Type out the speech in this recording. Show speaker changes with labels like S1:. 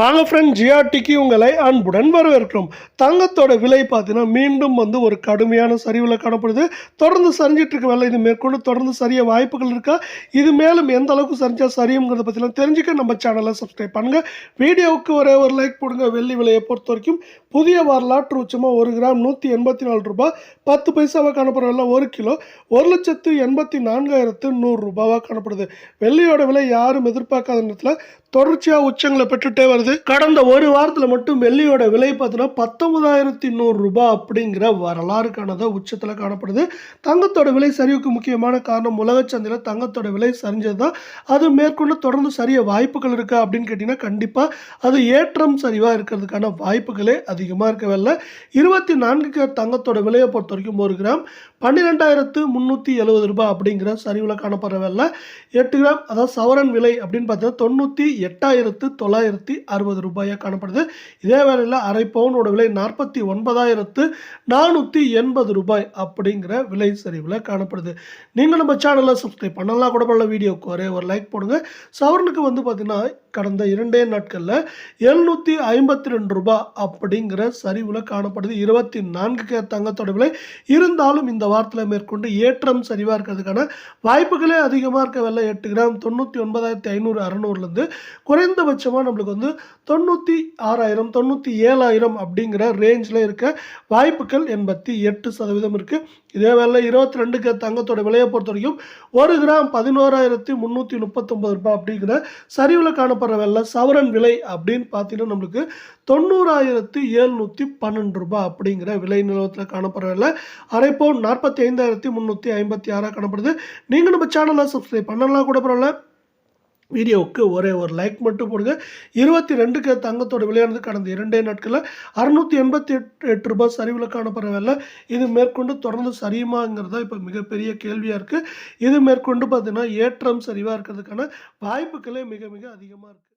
S1: வாங்க ஃப்ரெண்ட் ஜிஆர்டிக்கு உங்களை அன்புடன் வரவேற்கிறோம். தங்கத்தோட விலை பார்த்தீங்கன்னா மீண்டும் வந்து ஒரு கடுமையான சரிவில் காணப்படுது. தொடர்ந்து சரிஞ்சிட்டு இருக்க வேலை இது மேற்கொண்டு தொடர்ந்து சரிய வாய்ப்புகள் இருக்கா? இது மேலும் எந்த அளவுக்கு சரிஞ்சால் சரியுங்கிறத பற்றிலாம் தெரிஞ்சுக்க நம்ம சேனலை சப்ஸ்கிரைப் பண்ணுங்கள் வீடியோவுக்கு ஒரே ஒரு லைக் போடுங்க. வெள்ளி விலையை பொறுத்த வரைக்கும் புதிய வரலாற்று உச்சமாக ஒரு கிராம் நூற்றி எண்பத்தி நாலு ரூபாய் பத்து பைசாவாக காணப்படுறதில்ல ஒரு கிலோ. ஒரு லட்சத்து எண்பத்தி நான்காயிரத்து நூறு ரூபாவாக காணப்படுது. வெள்ளியோட விலை யாரும் எதிர்பார்க்காத நேரத்தில் தொடர்ச்சியாக உச்சங்களை பெற்றுட்டே வருது. கடந்த ஒரு வாரத்தில் மட்டும் வெள்ளியோட விலை பார்த்தீங்கன்னா பத்தொன்பதாயிரத்தி நூறு ரூபாய் அப்படிங்கிற வரலாறு காணத உச்சத்தில் காணப்படுது. தங்கத்தோட விலை சரிவுக்கு முக்கியமான காரணம் உலக சந்தையில் தங்கத்தோட விலை சரிஞ்சது தான் அது மேற்கொண்டு தொடர்ந்து சரிய வாய்ப்புகள் இருக்கா அப்படின்னு கேட்டிங்கன்னா கண்டிப்பாக அது ஏற்றம் சரிவாக இருக்கிறதுக்கான வாய்ப்புகளே அதிகமாக இருக்கவில்லை இருபத்தி நான்கு கேரட் தங்கத்தோட விலையை பொறுத்த வரைக்கும் ஒரு கிராம். பன்னிரெண்டாயிரத்து முந்நூற்றி எழுபது ரூபாய் அப்படிங்கிற சரிவில் காணப்படுறவில்லை எட்டு கிராம் அதாவது சவரன் விலை அப்படின்னு பார்த்தீங்கன்னா தொண்ணூற்றி எட்டாயிரத்து தொள்ளாயிரத்தி அறுபது ரூபாயாக காணப்படுது. இதே வேளையில் அரை பவுனோட விலை நாற்பத்தி ஒன்பதாயிரத்து நானூற்றி எண்பது ரூபாய் அப்படிங்கிற விலை சரிவில் காணப்படுது. நீங்கள் நம்ம சேனலை சப்ஸ்கிரைப் பண்ணலாம் கூட பண்ணல வீடியோக்கு ஒரே ஒரு லைக் போடுங்க. சவரனுக்கு வந்து பார்த்திங்கன்னா கடந்த இரண்டே நாட்களில் எழுநூற்றி ஐம்பத்தி ரெண்டு ரூபாய் அப்படிங்கிற சரிவில் காணப்படுது. இருபத்தி நான்கு கே தங்கத்தோட விலை இருந்தாலும் இந்த வாரத்தில் மேற்கொண்டு ஏற்றம் சரிவாக இருக்கிறதுக்கான வாய்ப்புகளே அதிகமாக இருக்க வெள்ளை எட்டு கிராம் தொண்ணூற்றி ஒன்பதாயிரத்தி ஐநூறு அறநூறுலேருந்து குறைந்தபட்சமாக நம்மளுக்கு வந்து தொண்ணூற்றி ஆறாயிரம் தொண்ணூற்றி ஏழாயிரம் அப்படிங்கிற ரேஞ்சில் இருக்க வாய்ப்புகள் எண்பத்தி எட்டு சதவீதம் இருக்குது இதே வேலை இருபத்தி ரெண்டுக்கு தங்கத்தோட விலையை பொறுத்த வரைக்கும் ஒரு கிராம் பதினோராயிரத்தி முந்நூற்றி முப்பத்தொம்பது ரூபாய் அப்படிங்கிற சரிவில் காணப்படும் பரவாயில்ல. சவரன் விலை அப்படின்னு பார்த்தீங்கன்னா நம்மளுக்கு தொண்ணூறாயிரத்து எழுநூற்றி பன்னெண்டு ரூபாய் அப்படிங்கிற விலை நிலவரத்தில் காணப்படவில்லை. அரை பவுன் நாற்பத்தி ஐந்தாயிரத்தி முந்நூற்றி ஐம்பத்தி ஆறாக காணப்படுது. நீங்கள் நம்ம சேனலை சப்ஸ்கிரைப் பண்ணலாம் கூட பரவாயில்ல. வீடியோவுக்கு ஒரே ஒரு லைக் மட்டும் போடுங்க. இருபத்தி ரெண்டுக்கு தங்கத்தோட விலையானது கடந்த இரண்டே நாட்களில் அறுநூற்றி எண்பத்தி எட்டு எட்டு ரூபாய் சரிவில் காணப்படவில்லை இது மேற்கொண்டு தொடர்ந்து சரியுமாங்கிறது தான் இப்போ மிகப்பெரிய கேள்வியாக இருக்குது இது மேற்கொண்டு பார்த்திங்கன்னா ஏற்றம் சரிவாக இருக்கிறதுக்கான வாய்ப்புகளே மிக மிக அதிகமாக இருக்குது